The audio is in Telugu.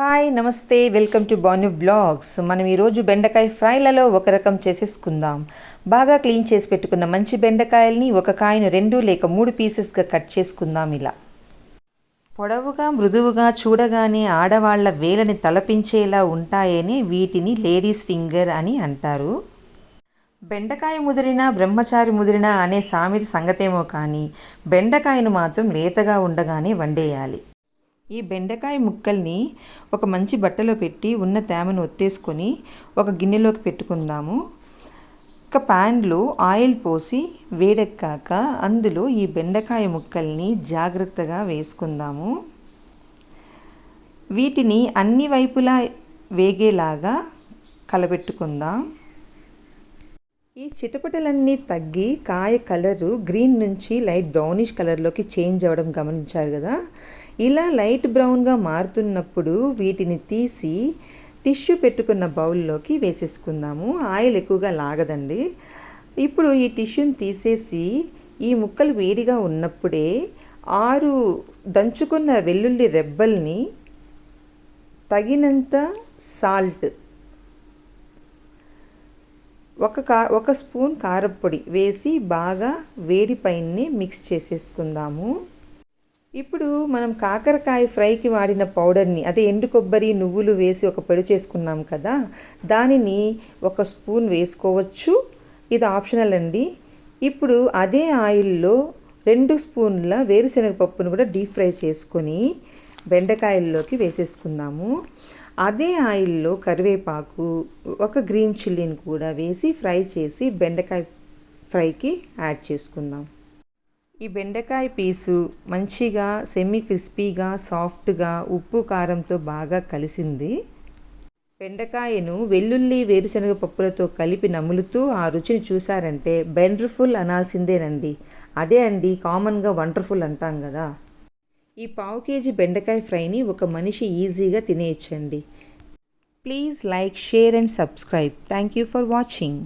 హాయ్ నమస్తే వెల్కమ్ టు బాను బ్లాగ్స్. మనం ఈరోజు బెండకాయ ఫ్రైలలో ఒక రకం చేసేసుకుందాం. బాగా క్లీన్ చేసి పెట్టుకున్న మంచి బెండకాయల్ని ఒక కాయను రెండు లేక మూడు పీసెస్గా కట్ చేసుకుందాం ఇలా. పొడవుగా మృదువుగా చూడగానే ఆడవాళ్ళ వేలని తలపించేలా ఉంటాయని వీటిని లేడీస్ ఫింగర్ అని అంటారు. బెండకాయ ముదిరినా బ్రహ్మచారి ముదిరినా అనే సామెత సంగతేమో కానీ బెండకాయను మాత్రం లేతగా ఉండగానే వండేయాలి. ఈ బెండకాయ ముక్కల్ని ఒక మంచి బట్టలో పెట్టి ఉన్న తేమను ఒత్తేసుకొని ఒక గిన్నెలోకి పెట్టుకుందాము. ఒక ప్యాన్లో ఆయిల్ పోసి వేడెక్కాక అందులో ఈ బెండకాయ ముక్కల్ని జాగ్రత్తగా వేసుకుందాము. వీటిని అన్ని వైపులా వేగేలాగా కలబెట్టుకుందాం ఈ చిటపటలన్నీ తగ్గి కాయ కలరు గ్రీన్ నుంచి లైట్ బ్రౌనిష్ కలర్లోకి చేంజ్ అవ్వడం గమనించారు కదా. ఇలా లైట్ బ్రౌన్గా మారుతున్నప్పుడు వీటిని తీసి టిష్యూ పెట్టుకున్న బౌల్లోకి వేసేసుకుందాము. ఆయిల్ ఎక్కువగా లాగదండి. ఇప్పుడు ఈ టిష్యూని తీసేసి ఈ ముక్కలు వేడిగా ఉన్నప్పుడే ఆరు దంచుకున్న వెల్లుల్లి రెబ్బల్ని తగినంత సాల్ట్ ఒక కా ఒక స్పూన్ కారప్పొడి వేసి బాగా వేడి పైనే మిక్స్ చేసేసుకుందాము. ఇప్పుడు మనం కాకరకాయ ఫ్రైకి వాడిన పౌడర్ని అదే ఎండు కొబ్బరి నువ్వులు వేసి ఒక పొడి చేసుకున్నాం కదా దానిని ఒక స్పూన్ వేసుకోవచ్చు. ఇది ఆప్షనల్ అండి. ఇప్పుడు అదే ఆయిల్లో రెండు స్పూన్ల వేరుశనగ పప్పును కూడా డీప్ ఫ్రై చేసుకొని బెండకాయల్లోకి వేసేసుకుందాము. అదే ఆయిల్లో కరివేపాకు ఒక గ్రీన్ చిల్లీని కూడా వేసి ఫ్రై చేసి బెండకాయ ఫ్రైకి యాడ్ చేసుకుందాం. ఈ బెండకాయ పీసు మంచిగా సెమీ క్రిస్పీగా సాఫ్ట్గా ఉప్పు కారంతో బాగా కలిసింది. బెండకాయను వెల్లుల్లి వేరుశనగ పప్పులతో కలిపి నములుతూ ఆ రుచిని చూసారంటే బెండర్ఫుల్ అనాల్సిందేనండి. అదే అండి కామన్గా వండర్ఫుల్ అంటాం కదా. ఈ పావు కేజీ బెండకాయ ఫ్రైని ఒక మనిషి ఈజీగా తినేయచ్చండి. Please like share and subscribe. Thank you for watching.